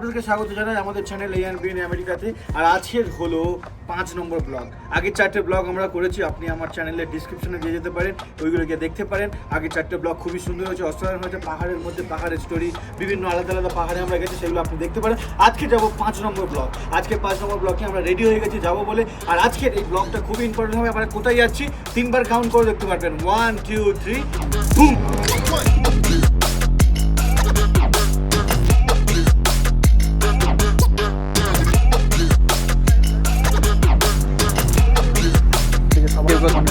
আপনাদেরকে স্বাগত জানাই আমাদের চ্যানেল এ বি আমেরিকাতে আর আজকের হলো পাঁচ নম্বর ব্লগ আগে চারটে ব্লগ আমরা করেছি, আপনি আমার চ্যানেলের ডিসক্রিপশনে দিয়ে যেতে পারেন, ওইগুলো গিয়ে দেখতে পারেন। আগে চারটে ব্লগ খুবই সুন্দর হয়েছে, অসাধারণ হয়েছে, পাহাড়ের মধ্যে পাহাড়ের স্টোরি বিভিন্ন আলাদা আলাদা পাহাড়ে আমরা গেছি, সেগুলো আপনি দেখতে পারেন। আজকে যাব পাঁচ নম্বর ব্লগ আজকে পাঁচ নম্বর ব্লগে আমরা রেডি হয়ে গেছি যাব বলে। আর আজকের এই ব্লগটা খুবই ইম্পর্টেন্ট হবে, আমরা কোথায় যাচ্ছি? তিনবার কাউন্ট করে দেখতে পারবেন। ওয়ান টু থ্রি থেকে সবাই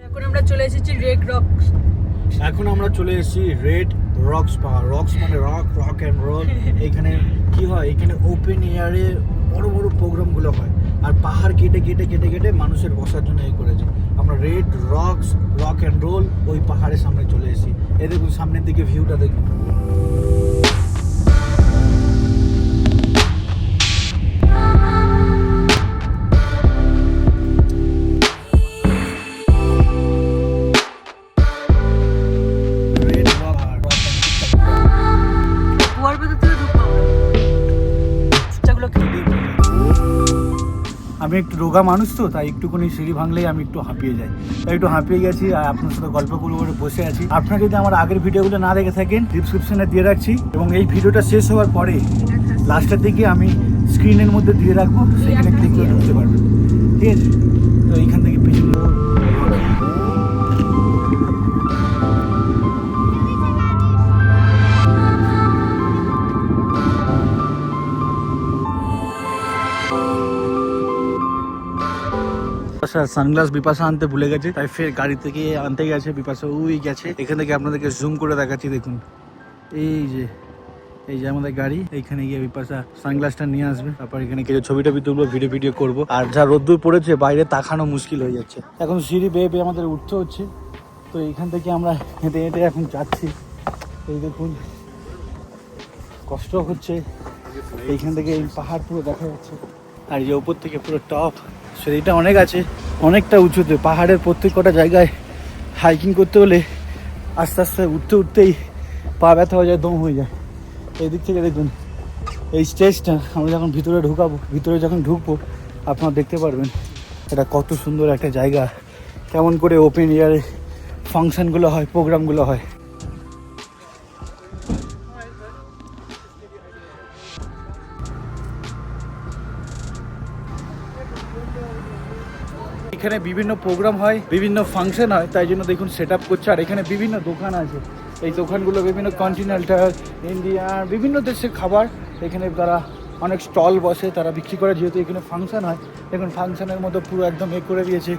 এখন আমরা চলে এসেছি রেড রক এখন আমরা চলে এসেছি রেড রকস পাহাড় রকস মানে রক রক অ্যান্ড রোল এখানে কি হয়? এখানে ওপেন এয়ারে বড় বড় প্রোগ্রামগুলো হয়। আর পাহাড় কেটে কেটে কেটে কেটে মানুষের বসার জন্য এই করেছে। আমরা red rocks rock and roll ওই পাহাড়ের সামনে চলে এসেছি। এ দেখুন, সামনের দিকে ভিউটা দেখুন। আমি একটু রোগা মানুষ তো তাই একটুখানি সিঁড়ি ভাঙলেই আমি একটু হাঁপিয়ে যাই। তাই একটু হাঁপিয়ে গেছি আর আপনার সাথে গল্প করব করে বসে আছি। আপনারা যদি আমার আগের ভিডিওগুলো না দেখে থাকেন ডিসক্রিপশনে দিয়ে রাখছি এবং এই ভিডিওটা শেষ হওয়ার পরে লাস্টের দিকে আমি স্ক্রিনের মধ্যে দিয়ে রাখব সেখানে ঠিক করে ঢুকতে পারবেন। ঠিক আছে? তো এইখান থেকে পিছনে সানগ্লাস বিপাশা আনতে ভুলে গেছে, তাই ফের গাড়ি থেকে আনতে গেছে, বিপাশা ওই গেছে। এখান থেকে আপনাদেরকে জুম করে দেখাচ্ছি, দেখুন। এই যে এই যে আমাদের গাড়ি, এইখানে গিয়ে বিপাশা সানগ্লাসটা নিয়ে আসবে। তারপর এখানে কিছু ছবি টবি তুলবো ভিডিও ভিডিও করব। আর যা রোদ্দুর পড়েছে, বাইরে তাকানো মুশকিল হয়ে যাচ্ছে। এখন সিঁড়ি বেয়ে বেয়ে আমাদের উঠতে হচ্ছে। তো এইখান থেকে আমরা হেঁটে হেঁটে এখন যাচ্ছি। এই দেখুন, কষ্ট হচ্ছে। এইখান থেকে এই পাহাড় পুরো দেখা যাচ্ছে। আর এই যে ওপর থেকে পুরো টপ সিঁড়িটা অনেক আছে, অনেকটা উঁচুতে, পাহাড়ের প্রত্যেক কটা জায়গায় হাইকিং করতে হলে আস্তে আস্তে উঠতে উঠতেই পা ব্যথা হয়ে যায়, দম হয়ে যায়। এই দিক থেকে দেখুন, এই স্টেজটা আমরা যখন ভিতরে ঢুকাবো, ভিতরে যখন ঢুকবো, আপনারা দেখতে পারবেন এটা কত সুন্দর একটা জায়গা। কেমন করে ওপেন এয়ারে ফাংশনগুলো হয় প্রোগ্রামগুলো হয়। এখানে বিভিন্ন প্রোগ্রাম হয়, বিভিন্ন ফাংশন হয়, তাই জন্য দেখুন সেট আপ করছে। আর এখানে বিভিন্ন দোকান আছে। এই দোকানগুলো বিভিন্ন কন্টিনেন্টাল ইন্ডিয়া বিভিন্ন দেশের খাবার। এখানে তারা অনেক স্টল বসে, তারা বিক্রি করে। যেহেতু এখানে ফাংশন হয়, দেখুন ফাংশনের মতো পুরো একদম এ করে দিয়েছে।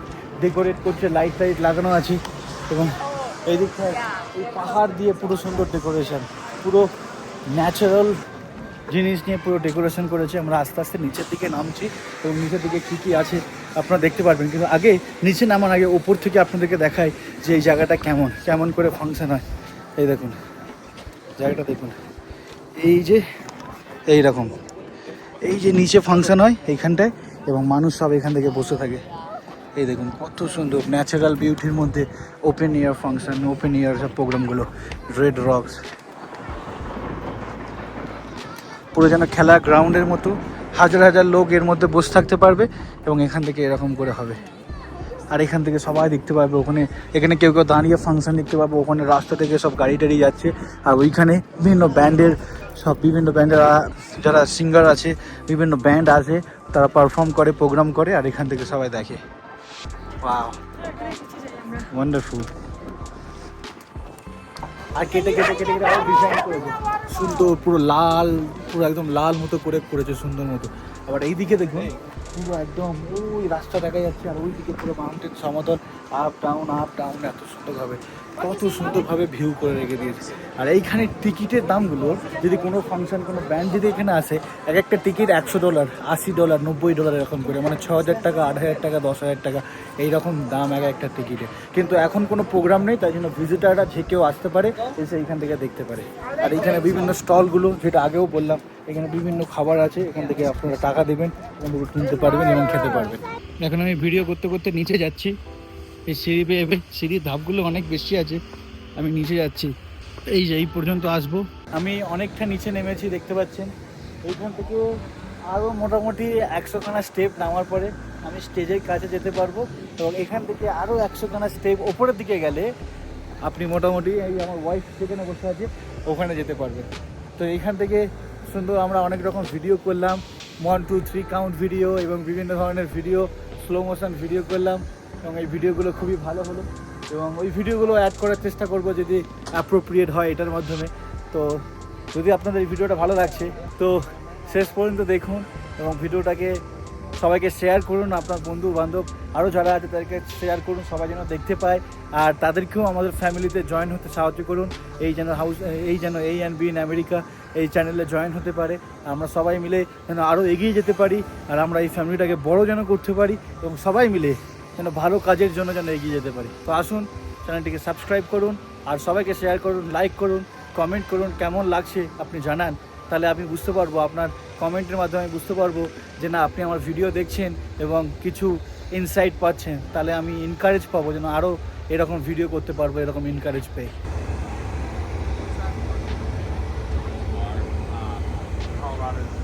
ডেকোরেট করছে লাইট টাইট লাগানো আছে। এবং এই দিকটায় এই পাহাড় দিয়ে পুরো সুন্দর ডেকোরেশন পুরো ন্যাচারাল জিনিস নিয়ে পুরো ডেকোরেশন করেছে। আমরা আস্তে আস্তে নিচের দিকে নামছি। এবং নিচের দিকে কী কী আছে আপনারা দেখতে পারবেন, কিন্তু আগে নিচে নামার আগে ওপর থেকে আপনাদেরকে দেখাই যে এই জায়গাটা কেমন কেমন করে ফাংশন হয়। এই দেখুন, জায়গাটা দেখুন। এই যে, এই রকম। এই যে নিচে ফাংশন হয় এইখানটায়, এবং মানুষ সব এখান থেকে বসে থাকে। এই দেখুন, কত সুন্দর ন্যাচারাল বিউটির মধ্যে open air function open air সব প্রোগ্রামগুলো রেড রকস পুরো যেন খেলা গ্রাউন্ডের মতো হাজার হাজার লোক এর মধ্যে বসে থাকতে পারবে এবং এখান থেকে এরকম করে হবে। আর এখান থেকে সবাই দেখতে পাবে ওখানে, এখানে কেউ কেউ দাঁড়িয়ে ফাংশন দেখতে পাবে, ওখানে রাস্তা থেকে সব গাড়ি টাড়ি যাচ্ছে, আর ওইখানে বিভিন্ন ব্যান্ডের সব, বিভিন্ন ব্যান্ডের যারা সিঙ্গার আছে, বিভিন্ন ব্যান্ড আছে, তারা পারফর্ম করে প্রোগ্রাম করে, আর এখান থেকে সবাই দেখে। ওয়াও ওয়ান্ডারফুল আর কেটে কেটে কেটে কেটে আরও ডিজাইন করেছে সুন্দর, পুরো লাল, পুরো একদম লাল মতো করে করেছে, সুন্দর মতো। আবার এইদিকে দেখুন, পুরো একদম ওই রাস্তা দেখা যাচ্ছে, আর ওইদিকে পুরো মাউন্টেন সমতল। আপ ডাউন আপ ডাউন এত সুন্দরভাবে, কত সুন্দরভাবে ভিউ করে রেখে দিয়েছে। আর এইখানে টিকিটের দামগুলো, যদি কোনো ফাংশন কোনো ব্যান্ড যদি এখানে আসে, এক একটা টিকিট একশো ডলার আশি ডলার নব্বই ডলার এরকম করে মানে ছ হাজার টাকা, আট হাজার টাকা, দশ হাজার টাকা, এইরকম দাম এক একটা টিকিটে কিন্তু এখন কোনো প্রোগ্রাম নেই, তাই জন্য ভিজিটাররা যে কেউ আসতে পারে, এসে এখান থেকে দেখতে পারে। আর এইখানে বিভিন্ন স্টলগুলো, যেটা আগেও বললাম, এখানে বিভিন্ন খাবার আছে, এখান থেকে আপনারা টাকা দেবেন এখান থেকে কিনতে পারবেন এবং খেতে পারবেন। এখন আমি ভিডিও করতে করতে নিচে যাচ্ছি। এই সিঁড়ি বেয়ে সিঁড়ির ধাপগুলো অনেক বেশি আছে। আমি নিচে যাচ্ছি। এই যে, এই পর্যন্ত আসব। আমি অনেকটা নিচে নেমেছি, দেখতে পাচ্ছেন। এইখান থেকে আরও মোটামুটি একশোখানা স্টেপ নামার পরে আমি স্টেজের কাছে যেতে পারব এবং এখান থেকে আরও একশোখানা স্টেপ ওপরের দিকে গেলে আপনি মোটামুটি এই আমার ওয়াইফ যেখানে বসে আছে, ওখানে যেতে পারবেন। তো এইখান থেকে সুন্দর আমরা অনেক রকম ভিডিও করলাম। One two three count video এবং বিভিন্ন ধরনের ভিডিও স্লো মোশন ভিডিও করলাম। এবং এই ভিডিওগুলো খুবই ভালো হলো। এবং ওই ভিডিওগুলো অ্যাড করার চেষ্টা করব যদি অ্যাপ্রোপ্রিয়েট হয় এটার মাধ্যমে। তো যদি আপনাদের এই ভিডিওটা ভালো লাগছে, তো শেষ পর্যন্ত দেখুন এবং ভিডিওটাকে সবাইকে শেয়ার করুন, আপনার বন্ধু বান্ধব আরও যারা আছে তাদেরকে শেয়ার করুন, সবাই যেন দেখতে পায়। আর তাদেরকেও আমাদের ফ্যামিলিতে জয়েন হতে সাহায্য করুন। এই যেন হাউস এই যেন এই অ্যান্ড বি আমেরিকা এই চ্যানেলে জয়েন হতে পারে। আমরা সবাই মিলে যেন আরও এগিয়ে যেতে পারি, আর আমরা এই ফ্যামিলিটাকে বড় যেন করতে পারি, এবং সবাই মিলে যেন ভালো কাজের জন্য যেন এগিয়ে যেতে পারি। তো আসুন, চ্যানেলটিকে সাবস্ক্রাইব করুন আর সবাইকে শেয়ার করুন লাইক করুন কমেন্ট করুন, কেমন লাগছে আপনি জানান। তাহলে আমি বুঝতে পারব, আপনার কমেন্টের মাধ্যমে আমি বুঝতে পারব যে না, আপনি আমার ভিডিও দেখছেন এবং কিছু ইনসাইট পাচ্ছেন। তাহলে আমি এনকারেজ পাবো যেন আরও এরকম ভিডিও করতে পারব, এরকম এনকারেজ পেয়ে। Colorado